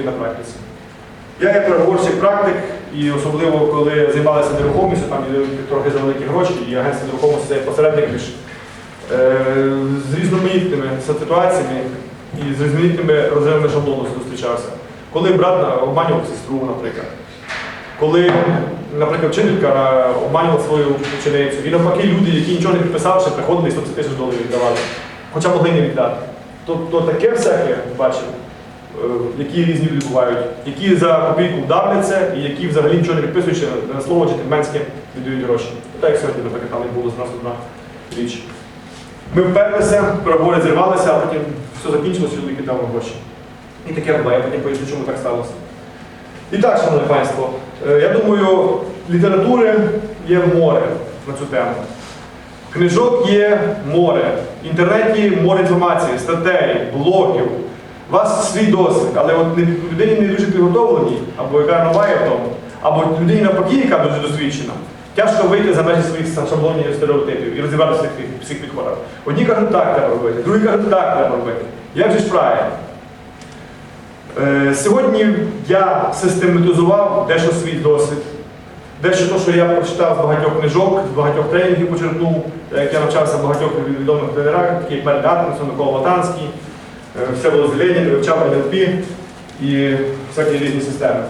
стоїть на практиці. Я є переговорчий практик, і особливо коли займалися нерухомістю, там є трохи за великі гроші, і агентство нерухомості це посередник між е, з різноманітними ситуаціями і з різноманітними розривами шаблону зустрічався. Коли брат обманював сестру, наприклад. Коли, наприклад, вчителька е, обманювала свою ученицю, і навпаки люди, які нічого не підписавши, приходили і 150 тисяч доларів віддавали, хоча могли не віддати. Тобто таке всяке бачив, які різні люди бувають, які за копійку давляться і які взагалі нічого не підписуючи на слово чи джентльменське віддають гроші. Так як сьогодні, наприклад, там було з нас одна річ. Ми вперлися, переговори зірвалися, а потім все закінчилося, віддав нам гроші. І таке буває, я потім поясню, чому так сталося. І так, шановне панство, е, я думаю, літератури є море на цю тему. Книжок є море, в інтернеті море інформації, статей, блогів. У вас свій досвід, але от людині не дуже підготовленій, або яка новає в тому, або людині навпаки, яка дуже досвідчена, тяжко вийти за межі своїх шаблонів і стереотипів і розібратися в всіх підходах. Одні кажуть, так треба робити, другі кажуть, так треба робити. Як же ж правильно? Е, Сьогодні я систематизував дещо свій досвід, дещо те, що я прочитав з багатьох книжок, з багатьох тренінгів почерпнув, як я навчався в багатьох відомих тренерах, такі як Мер Гатмансон, Микола Латанський, все було Зеленін, вивчав НЛП і всякі різні системи.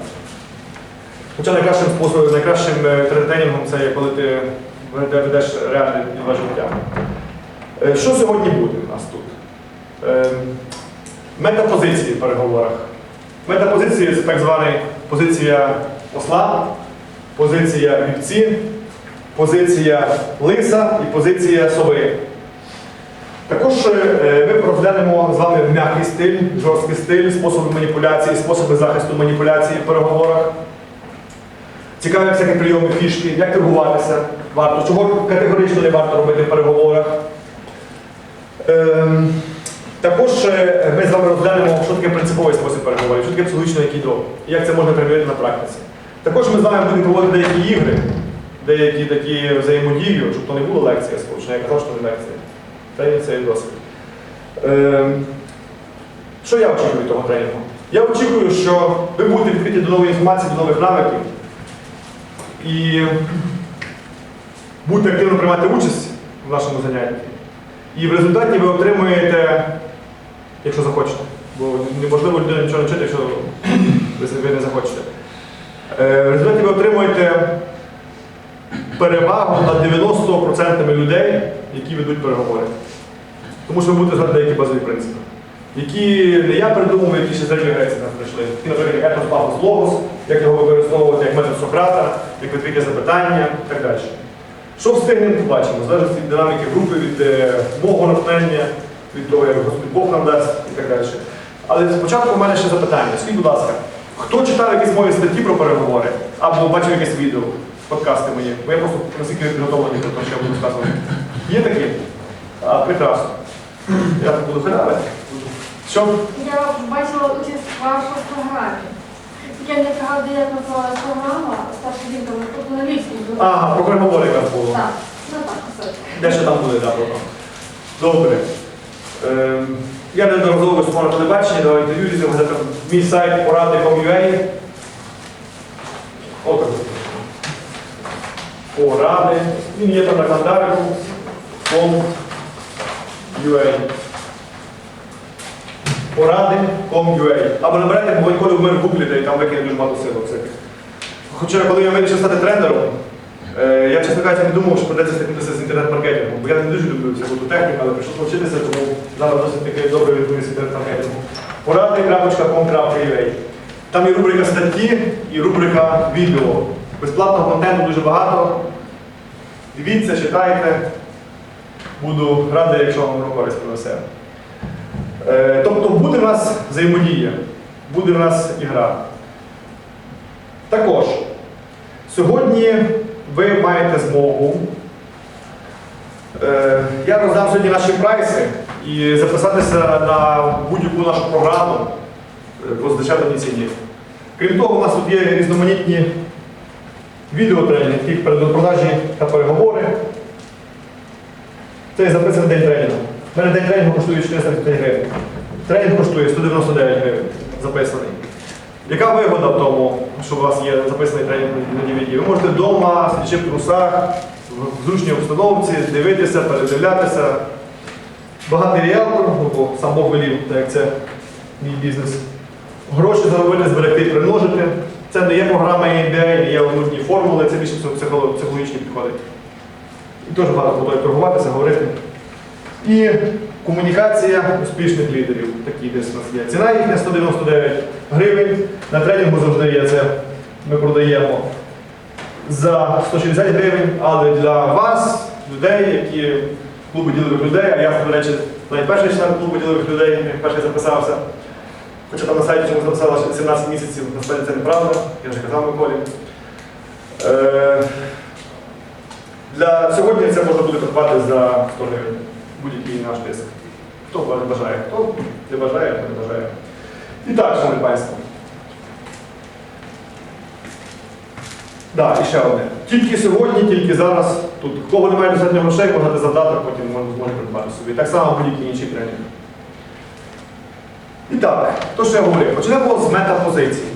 Хоча найкращим способом, найкращим е, тренінгом це є коли ти ведеш реальне ділове життя. Е, Що сьогодні буде у нас тут? Е, Метапозиції в переговорах. Метапозиції це так звана позиція посла, позиція вівці, позиція лиса і позиція сови. Також е, ми розглянемо з вами м'який стиль, жорсткий стиль, способи маніпуляції, способи захисту маніпуляції в переговорах. Цікаві всякі прийоми фішки, як торгуватися варто, чого категорично не варто робити в переговорах. Ем, також е, ми з вами розглянемо, що таке принциповий спосіб переговорів, що таке психологічно айкідо, і як це можна перевірити на практиці. Також ми з вами будемо проводити деякі ігри, деякі такі взаємодії, щоб то не було лекція скучна, я казав, що не лекція. Тренінг це є досвід. Ем, що я очікую від того тренінгу? Я очікую, що ви будете відкриті до нової інформації, до нових навиків і будете активно приймати участь в нашому занятті. І в результаті ви отримуєте, якщо захочете, бо неможливо людину нічого навчити, якщо ви не захочете. В результаті перевагу над 90% людей, які ведуть переговори. Тому що ви будете знати деякі базові принципи, які не я придумав, які ще з Древньої Греції нас прийшли. Такі, наприклад, як пафос, логос, як його використовувати як метод Сократа, як відкриття запитання і так далі. Що встигнемо, побачимо, залежить від динаміки групи, від е, мого натхнення, від того, як Господь Бог нам дасть і так далі. Але спочатку у мене ще запитання. Скажіть, будь ласка, хто читав якісь мої статті про переговори або бачив якесь відео, подкасти мої? Бо я просто наскільки підготовлений про те, що я буду сказувати. Є такі? А, прекрасно. Я так буду халявити. Що? Я бачила участь в вашій програмі. Я не пригадую, як називалась програма, старша жінка, тут на львівській. Ага, про переговори якраз було. Так, ну так, все. Де ще там буде, да, про Добре. Ем, я неодноразово виступав на телебаченні, давав інтерв'ю різним газетам. Мій сайт поради.com.ua. От так. Поради. Він є там на календарику. .com.ua. Поради.com.ua. Або наберете Войнколи в мир в гуглі, і там викине дуже багато сил всяких. Хоча, коли я вирішив стати тренером, Е, Я, чесно кажучи, не думав, що придеться стикнутися з інтернет-маркетингом, бо я не дуже люблю всяку ту техніку, але прийшов навчитися, тому зараз досить таки добре відповідь з інтернет-маркетингу. Поради.com.ua Там є рубрика статті і рубрика відео. Безплатного контенту дуже багато. Дивіться, читайте. Буду радий, якщо вам воно користь принесе. Е, Тобто буде в нас взаємодія, буде в нас ігра. Також. Сьогодні ви маєте змогу. Е, я роздам сьогодні наші прайси і записатися на будь-яку нашу програму по здешевленій ціні. Крім того, у нас тут є різноманітні відеотренінги, які передпродажі та переговори. Це записаний день тренінгу. У мене день тренінгу коштує 450 гривень. Тренінг коштує 199 гривень записаний. Яка вигода в тому, що у вас є записаний тренінг на DVD? Ви можете вдома, сидячи в трусах, в зручній обстановці, дивитися, передивлятися. Багатий ріалтор, ну, бо сам Бог велів, так як це мій бізнес. Гроші заробити, зберегти, примножити. Це не є програма не є нудні формули, це більше психологічні підходи. І теж багато готові торгуватися, говорити. І комунікація успішних лідерів. Такі десь у нас є. Ціна їхня 199 гривень. На тренінгу завжди є це. Ми продаємо за 160 гривень, але для вас, людей, які клубу ділових людей, а я, до речі, навіть перший член клубу ділових людей, як перший записався. Хоча там на сайті чомусь написала що 17 місяців, насправді це неправда, я вже казав Миколі. Е, для сьогодні це можна буде придбати за 100 гривень. Будь-який наш диск. Хто бажає, хто не бажає, хто не бажає. І так, шановні панство. Так, і ще одне. Тільки сьогодні, тільки зараз. Тут кого немає достатньо грошей, можете завдаток, потім можна придбати собі. Так само будь-які інші тренінги. І так, то що я говорив, почнемо з метапозиції.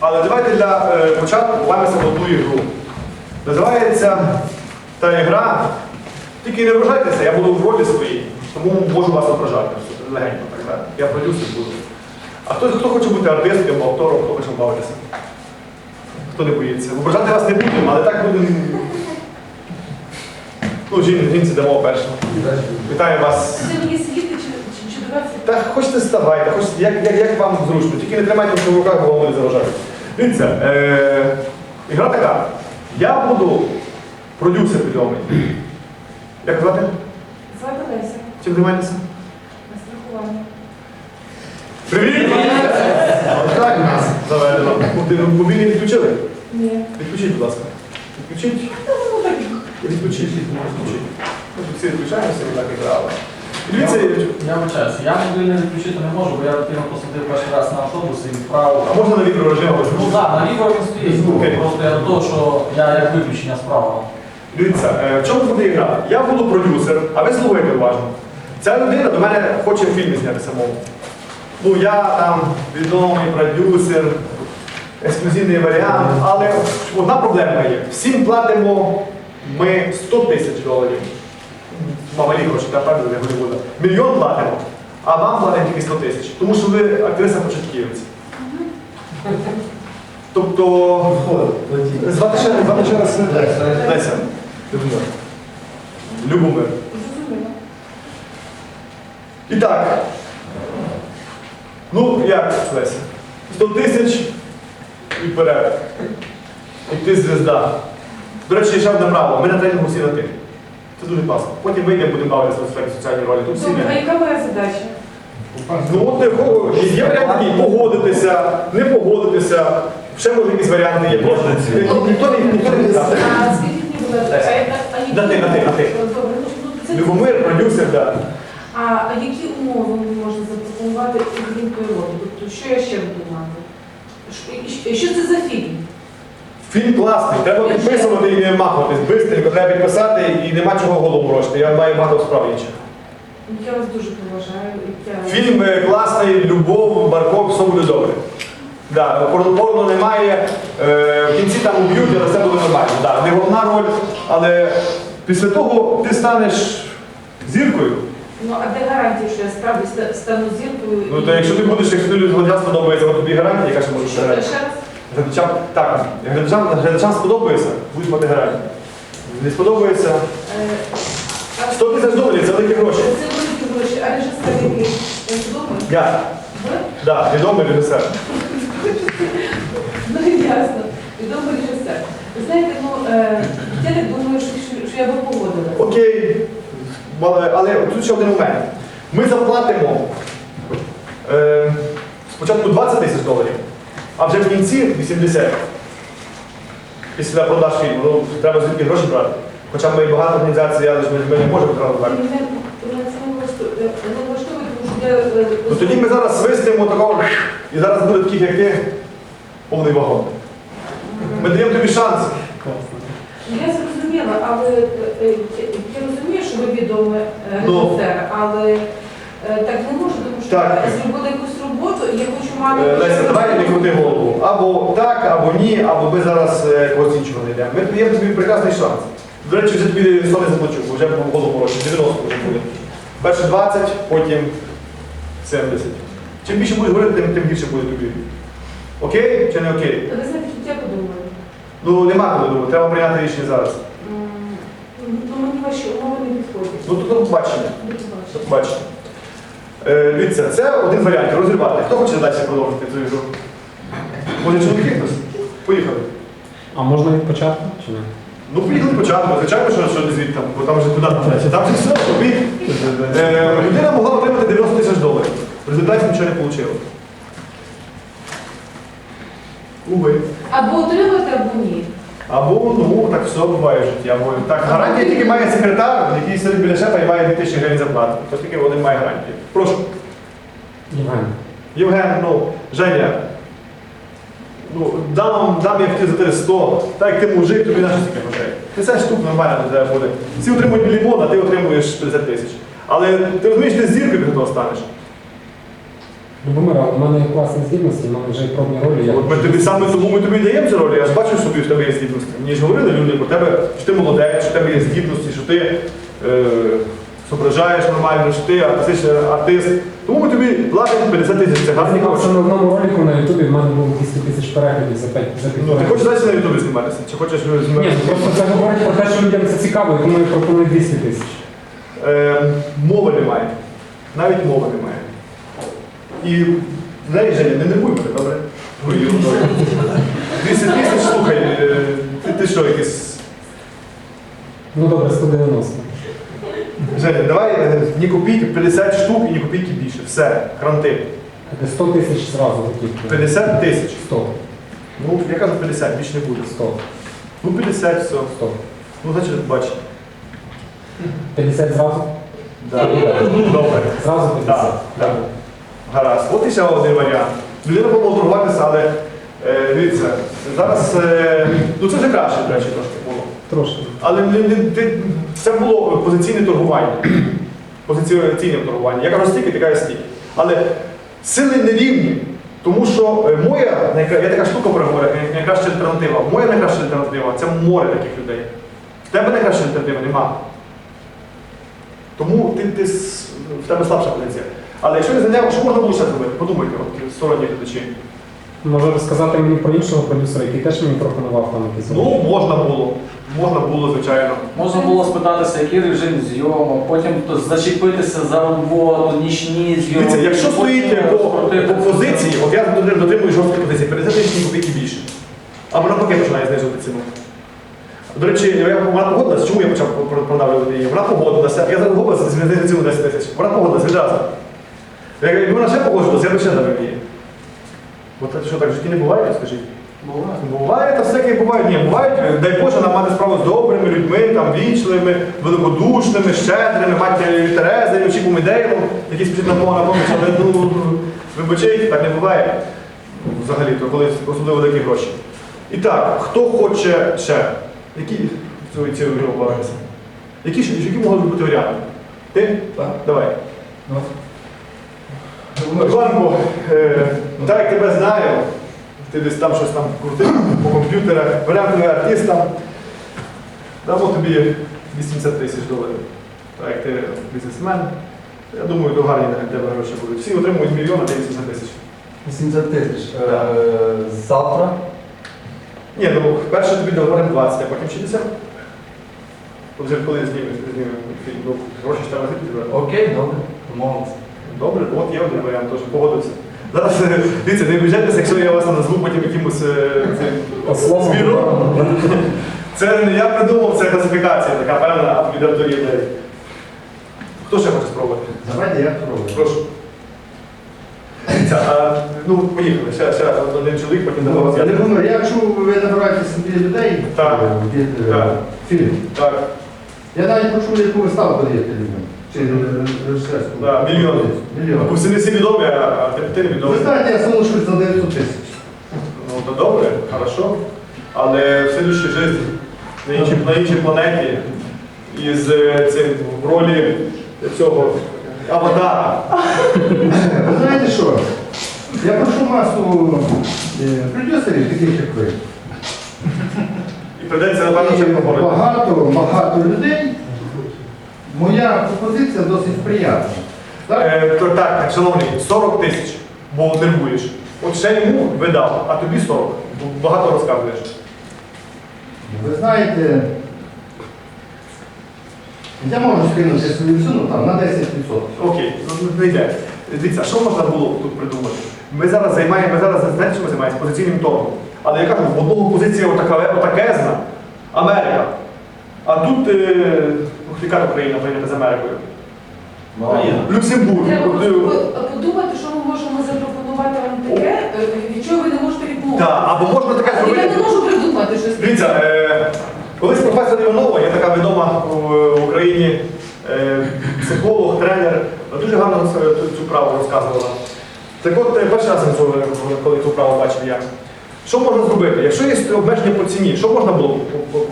Але давайте для е, початку пограємося в одну ігру. Називається та ігра. Тільки не вражайтеся, я буду в ролі своїй, тому можу вас ображати. Легенько так далі. Я продюсер буду. А хто, хто хоче бути артистом, актором, хто хоче бавитися? Хто не боїться? Ображати вас не будемо, але так будемо. Ну, жін, жінці дамо перше. Вітаю вас. Та хочете ставайте, хочете, як, як, як вам зручно, тільки не тримайте в руках, бо вам буде заважати. Дивіться, е, ігра така. Я буду продюсер відомий. Як звати? Звати Леся, Чим займаєтеся? страхування. Привіт! Так нас заведено. Мобільний відключили? Ні. Відключіть, будь ласка. Відключіть. Ну. Відключіть. Відключіть. Ми тут всі відключаємося, ми так і грали. Дивіться, Я вибачаюся, я мобільний відключити не можу, бо я дитину посадив перший раз на автобус і відправив. а можна на відеорежим? Ну так, на відео він стоїть. Просто я до того, що я як виключення справа. Дивіться, е, в чому буде гра? Я буду продюсер, а ви слухайте уважно. Ця людина до мене хоче в фільмі зняти самому. Ну, я там відомий продюсер, ексклюзивний варіант, але одна проблема є. Всім платимо ми 100 тисяч доларів. Мамалі гроші, та правда, для Голлівуда. Мільйон платимо, а вам платимо тільки 100 тисяч. Тому що ви актриса початківець. Тобто, звати ще, звати ще раз Леся. Любомир. Любомир. І так. Ну, як, Леся? 100 тисяч і вперед. І ти звізда. До речі, ще одне право. Ми на тренінгу всі на ти. Це дуже класно. Потім вийдемо, будемо бавитися в сфері соціальні ролі. Тут всі Добре, а ми. яка моя задача? Ну, от не є варіант такий, погодитися, не погодитися. Ще може якісь варіанти є. Ніхто не ніхто не ніхто не знає. А скажіть мені, будь ласка, а- а- а які- На ти, на ти, на ти. Добре, ну, ну, це- Любомир, продюсер, так. А, а які умови ви можете запропонувати крім пілоту? Тобто, що я ще буду мати? І- і Що це за фільм? Фільм класний, треба підписувати і не махуватись. Бистренько треба підписати і нема чого голову морочити. Я маю багато справ інших. Я вас дуже поважаю. Фільм е, класний, любов, барков, все буде добре. Да, порно, немає, е, в кінці там уб'ють, але все буде нормально. Да, не головна роль, але після того ти станеш зіркою. Ну, а де гарантія, що я справді стану зіркою? Ну то якщо ти будеш, якщо ти глядачам сподобається, тобі гарантія, яка ще може гарантія. Глядачам, так, глядачам, глядачам сподобається, будуть мати гарантію. Не сподобається. Е, 100 тисяч доларів це великі гроші. Це великі гроші, а режисер який? Думаю, Я, ви? да, відомий режисер. Ну, ясно. Відомий режисер. Ви знаєте, ну, е, я так думаю, що, що, що я би погодилася. Окей, але, але тут ще один момент. Ми заплатимо е, спочатку 20 тисяч доларів, а вже в кінці 80. Після продаж фільму. Ну, треба звідки гроші брати. Хоча ми багато організацій, але ж ми, ми не можемо брати. Що я... е, Ну тоді ми зараз свистимо такого, і зараз буде таких, як ти, повний вагон. Ми даємо тобі шанс. Я зрозуміла, але е, е, я розумію, що ви відомий е, Ну. режисер, але е, так не можу, тому що Так. я якусь я хочу мати. Е, Леся, давай не крути голову. Або так, або ні, або ми зараз е, когось іншого не йдемо. Ми є тобі прекрасний шанс. До речі, вже тобі 100 не заплачу, бо вже голову році, 90 вже буде. Перше 20, потім 70. Чим більше будеш говорити, тим, тим гірше буде тобі. Окей чи не окей? Ви знаєте, тут я подумаю. Ну нема коли думати, треба прийняти рішення зараз. Ну, мені ваші умови не підходять. Ну тут до побачення. До побачення. Е, дивіться, це один варіант розривати. Хто хоче далі продовжити цю ігру? Може чоловіки хтось? Поїхали. А можна від початку чи ні? Ну, поїхали спочатку, звичайно, що, що не звідти, там, бо там вже куди там далі. Там же все, тобі. Е, людина могла отримати 90 тисяч доларів. В результаті нічого не отримала. Уви. Або отримати, або ні. Або, ну, так все буває в житті. Або, так, гарантія тільки має секретар, який сидить біля шефа і має 2000 гривень зарплати. То тільки один має гарантію. Прошу. Євген. Євген, ну, Женя, ну, дам, дам я хотів за тебе 100, так як ти мужик, тобі на що стільки грошей. 50 штук нормально для тебе буде. Всі отримують мільйон, а ти отримуєш 50 тисяч. Але ти розумієш, ти зіркою від того станеш. Любомира, у мене є класні здібності, у мене вже є пробні ролі. я От ми тобі саме тому ми тобі даємо цю роль, я ж бачу, що тобі в тебе є здібності. Мені ж говорили люди про тебе, що ти молодець, що в тебе є здібності, що ти е, зображаєш нормально, що ти артистичний артист. Тому ми тобі платимо 50 тисяч, це гарні гроші. Знімався на одному ролику на Ютубі, в мене було 200 тисяч переглядів за 5 за Ну, ти хочеш далі на Ютубі зніматися? Чи хочеш е, Ні, зніматися? просто це говорить про те, що людям це цікаво, і тому я пропоную 200 тисяч. Е, мови немає. Навіть мови немає. І знаєш, Женя, не нервуй мене, добре? Ой, ерундою. 200 тисяч, слухай, е, ти, ти що, якийсь. Ну добре, 190. Женя, давай е, ні копійки, 50 штук і ні копійки більше. Все, кранти. 100 тисяч зразу готівки. 50 тисяч. 100. Ну, я кажу 50, більше не буде. 100. Ну, 50, все. 100. Ну, значить, бач. 50 зразу? Да. Добре. Зразу 50. Так, так. Гаразд. От і ще один варіант. Людина пробувала торгуватися, але е, дивіться, зараз е, ну це вже краще, до речі, трошки було. Трошки. Але не, не, ти- це було позиційне торгування. Позиційне торгування. Я кажу стільки, ти кажеш стільки. Але сили не рівні. Тому що е, моя найкра... я така штука най- найкраща альтернатива. Моя найкраща альтернатива це море таких людей. В тебе найкраща альтернатива нема. Тому ти, ти, с- в тебе слабша позиція. Але якщо не знайдемо, що можна було ще зробити? Подумайте, от сторонні глядачі. Може розказати мені про іншого продюсера, який теж мені пропонував там якісь Ну, можна було. Можна було, звичайно. Можна було спитатися, який режим зйомок, потім то зачепитися за роботу, нічні зйомки. Дивіться, якщо стоїть по, по позиції, от я дотримую жорсткої позиції, 50 тисяч копійки більше. Або навпаки починає знижувати ціну. До речі, я, вона погодилася, чому я почав про- продавлювати її? Вона погодилася, я зараз погодилася знизити ціну 10 тисяч. Вона погодилася відразу. Я- Якби вона ще погодилася, я б ще її. От що так в житті не буває, скажіть? Буває. Буває, та всяке буває. Ні, бувають, дай Боже, нам мати справу з добрими людьми, там, вічливими, великодушними, щедрими, матір'ю Терезою, чи Помидеєм, які спішать на мова на поміч, але ну, вибачайте, так не буває. Взагалі, то коли особливо великі гроші. І так, хто хоче ще? Які цю бавитися? Які, які можуть бути варіанти? Ти? Так. Давай. Іванко, е, так як тебе знаю, ти десь там щось там крутив по комп'ютерах, варіантовий артист там. Дамо тобі 80 тисяч доларів. Так як ти бізнесмен. Я думаю, то гарні для тебе гроші будуть. Всі отримують мільйон, а ти 80 тисяч. 80 тисяч. Е, Завтра. Ні, ну перше тобі договоримо 20, а потім 60. От вже коли знімемо фільм, ну, гроші ж треба зібрати. Окей, добре. Домовилися. Добре, от є один варіант, теж погодився. Зараз е, дивіться, не обіжайтеся, якщо я вас назву потім якимось е, цим звіром. Це не я придумав, це класифікація така певна від авторів. Хто ще хоче спробувати? Давайте я спробую. Прошу. А, ну, поїхали. Ще, ще один чоловік, потім Ну, давай. Я не думаю, якщо ви набираєте собі людей Так. е, під е, Так. фільм, Так, я навіть прошу, яку ви ставку даєте людям. Чи е, режисерську. Да, мільйон. Мільйон. бо всі не всі відомі, а ти не Ви знаєте, я залишусь за 900 тисяч. Ну, то добре, хорошо. Але в слідущій житті, на іншій, на іншій планеті, із е, цим в ролі цього аватара. Ви знаєте що? Я прошу масу е, продюсерів, таких як ви. І прийдеться, напевно, ще І поговорити. багато, багато людей. Моя пропозиція досить приятна. Так? Е, то так, так, шановний, 40 тисяч, бо нервуєш. От ще йому видав, а тобі 40. Бо Багато розказуєш. Ви знаєте, я можу скинути свою суну там на 10%. Окей, ну не йде. Дивіться, що можна було тут придумати? Ми зараз займаємо, ми зараз знаєте, що ми займаємося позиційним торгом. Але я кажу, в одного позиція отака, отакезна, Америка. А тут е, яка Україна прийнята з Америкою. Люксембург. Треба е, подумати, що ми можемо запропонувати вам таке, е, від чого ви не можете відмовитися. Так, або можна таке Але Я не можу придумати щось. Дивіться, е, колись професор Іванова, є така відома в, Україні е, психолог, тренер, дуже гарно цю- праву розказувала. Так от е, перший раз цю, коли цю праву бачив я. Що можна зробити? Якщо є обмеження по ціні, що можна було по- по-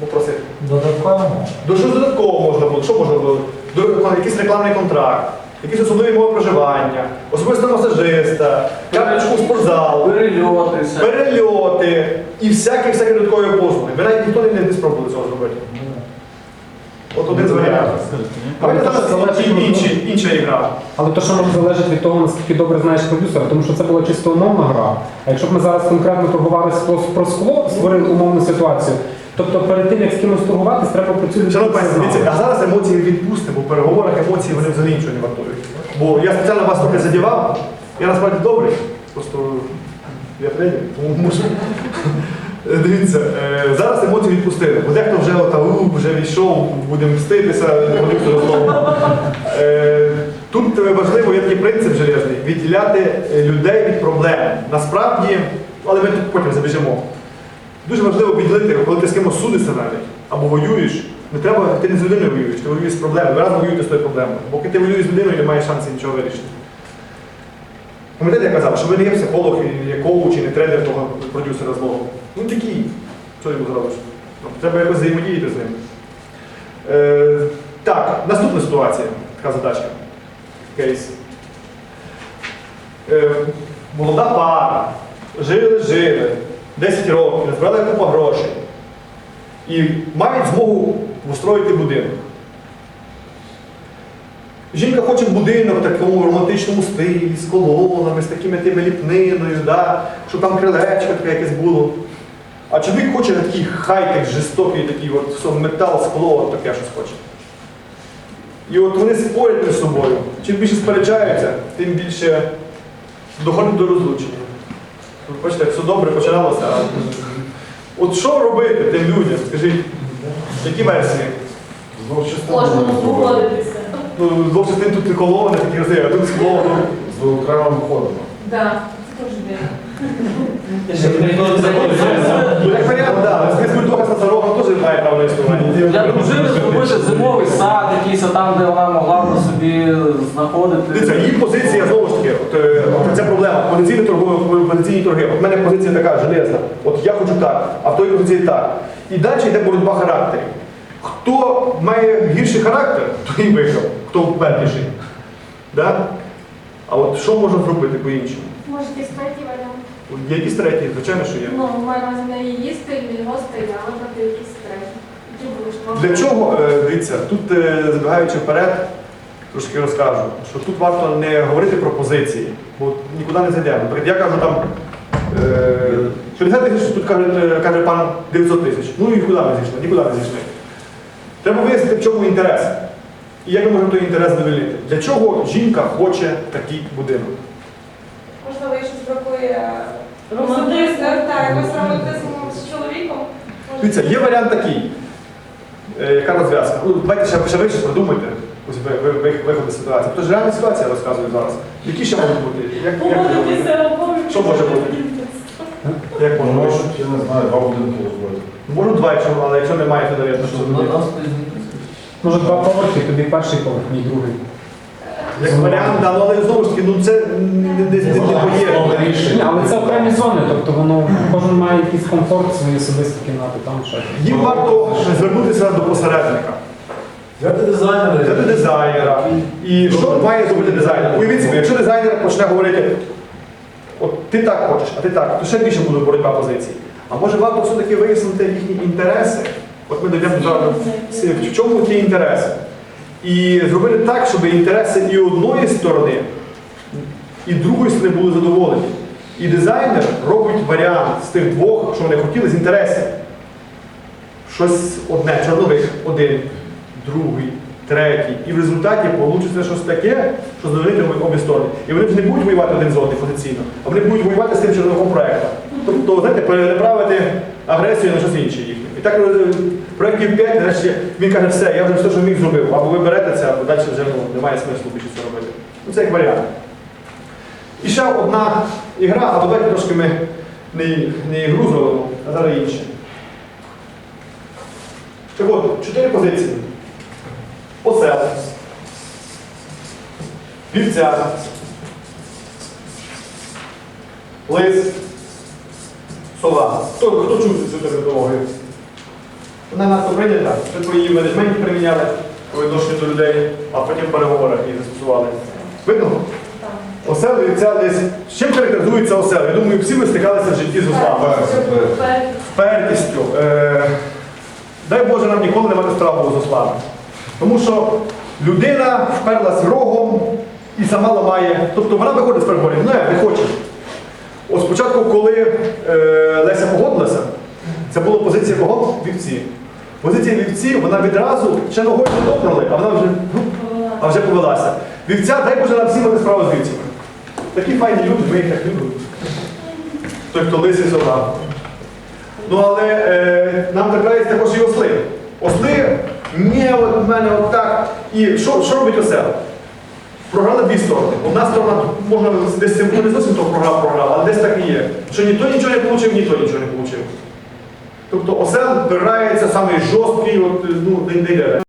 попросити? Додатково. До що додатково можна було? Що можна було? До якийсь рекламний контракт, якісь особливі мови проживання, особисто масажиста, карточку в спортзал, Перельоти, все. перельоти і всякі всякі додаткові послуги. Ви навіть ніхто не, не спробували цього зробити. От один з варіантів. Давайте Але це зараз залежить інші- від- інші- інша ігра. Але то, що може залежить від того, наскільки добре знаєш продюсера, тому що це була чисто умовна гра. А якщо б ми зараз конкретно торгувалися про, про скло, створили умовну ситуацію. Тобто перед тим, як з кимось торгуватись, треба дивіться, а зараз емоції відпустимо, в переговорах емоції вони взагалі нічого не вартують. Бо я спеціально вас трохи задівав, я насправді добрий, просто я тренер, тому можу. Дивіться, е, зараз емоції відпустили, бо дехто вже ота, вже війшов, будемо мститися, продюсеру знову. Е, Тут важливо, є такий принцип железний, відділяти людей від проблем. Насправді, але ми тут потім забіжимо. Дуже важливо відділити, коли ти з кимось судишся навіть, або воюєш, не треба, ти не з людиною воюєш, ти воюєш з проблемою. Ви разом воюєте з тою проблемою. Бо коли ти воюєш з людиною, немає шансів нічого вирішити. Пам'ятаєте, я казав, що ви не є психолог, і не коуч, і не тренер того продюсера злого. Ну такий, що йому зробиш? Ну, Треба якось взаємодіяти з ним. Е, так, наступна ситуація, така задачка. Кейс. Е, молода пара, жили-жили, 10 років, назбирали купу грошей. І мають змогу устроїти будинок. Жінка хоче будинок в такому романтичному стилі, з колонами, з такими тими ліпниною, да? щоб там крилечко таке якесь було. А чоловік хоче такий хай-тек, жорстокий, такий от, метал, скло, таке щось хоче. І от вони спорять між собою. Чим більше сперечаються, тим більше доходить до розлучення. Ви Бачите, як все добре починалося. От що робити тим людям? Скажіть, які версії? Кожному погодитися. Ну, з двох частин тут колони такі красиві, а тут скло. ну. З окремим ходом. Да, це теж вірно. Як варіант, так. Фізкультура з дорогом теж має право на існування. Зробити зимовий сад якийсь, там, де вона могла б собі знаходити. Дивіться, її позиція знову ж таки, от, е, от це проблема. Позиційні торгові, позиційні торги. От в мене позиція така железна. От я хочу так, а в той позиції так. І далі йде боротьба характерів. Хто має гірший характер, той і виграв, хто впертіший. Да? А от що можна зробити по-іншому? Може, якийсь третій варіант. Є якісь треті, звичайно, що є. Ну, маю на увазі не її стиль, не його стиль, але брати якийсь Для чого, е, дивіться, тут е, забігаючи вперед, трошки розкажу, що тут варто не говорити про позиції, бо нікуди не зайдемо. Наприклад, я кажу там е, 50 тисяч, тут каже, е, каже пан 900 тисяч. Ну і куди ми зійшли? Нікуди не зійшли. Треба вияснити, в чому інтерес. І як ми можемо той інтерес довільнити. Для чого жінка хоче такий будинок? Можливо, їй щось бракує Романтизму. Так, якось романтизму з чоловіком. Дивіться, є варіант такий. Е, яка розв'язка? Ну, давайте ще, ще ви щось продумайте. Ось ви, ви, ви, виходи ситуації. Тож реальна ситуація я розказую зараз. Які ще можуть бути? Як, як як. Що може бути? Як може бути? я не знаю, два будинки розбити. Можуть два, якщо, але якщо немає, то навіть що Ну, поясніть. Може два поверхи, тобі перший поверх, мій другий. Як варіант, да, ну, але знову ж таки, ну це не, не, не, не. Ні, але це окремі зони, тобто воно кожен має якийсь комфорт свої особисті кімнати, там ще. Їм варто звернутися до посередника. Взяти дизайнера. Взяти дизайнера. І що має зробити дизайнер? Уявіть собі, якщо дизайнер почне говорити, от ти так хочеш, а ти так, то ще більше буде боротьба позицій. А може варто все-таки вияснити їхні інтереси? От ми дійдемо зараз, в чому ті інтереси? І зробити так, щоб інтереси і одної сторони, і другої сторони були задоволені. І дизайнер робить варіант з тих двох, що вони хотіли, з інтересів. Щось одне, чорновик один, другий, третій. І в результаті вийде щось таке, що задовольнить обі- сторони. І вони вже не будуть воювати один з одним позиційно, а вони будуть воювати з тим чорновиком проєктом. Тобто, знаєте, переправити агресію на щось інше їхнє. І так е, проєктів 5, нарешті він каже, все, я вже все, що міг зробив. Або ви берете це, або далі вже ну, немає смислу більше це робити. Ну, це як варіант. І ще одна ігра, а давайте трошки ми не, не ігру зробимо, а зараз інше. Так от, чотири позиції. Осел. Вівця. Лис. Сова. Хто, хто чув цю термінологію? Вона надто прийнята. Це твої в менеджменті приміняли по відношенню до людей, а потім в переговорах їх застосували. Видно? Осел, вівця, лис. З чим характеризується осел? Я думаю, всі ви стикалися в житті з ослами. Впертістю. Е, дай Боже нам ніколи не мати справу з ослами. Тому що людина вперлась рогом і сама ламає. Тобто вона виходить з переговорів, не, не хоче. От спочатку, коли е, Леся погодилася, це була позиція кого? Вівці. Позиція вівці, вона відразу ще ногою не топнули, а вона вже, ну, а вже повелася. Вівця, дай Боже нам всім мати справу з вівцями. Такі файні люди, ми їх так любимо. Той, хто лисий сова. Ну але е, нам трапляються також і осли. Осли, ні, от мене от так. І що, що робить осел? Програли дві сторони. Одна сторона, можна десь це не то програв, програв, але десь так і є. Що ніхто нічого не отримав, ніхто нічого не отримав. Тобто осел впирається самий жорсткий, от, ну, не йде.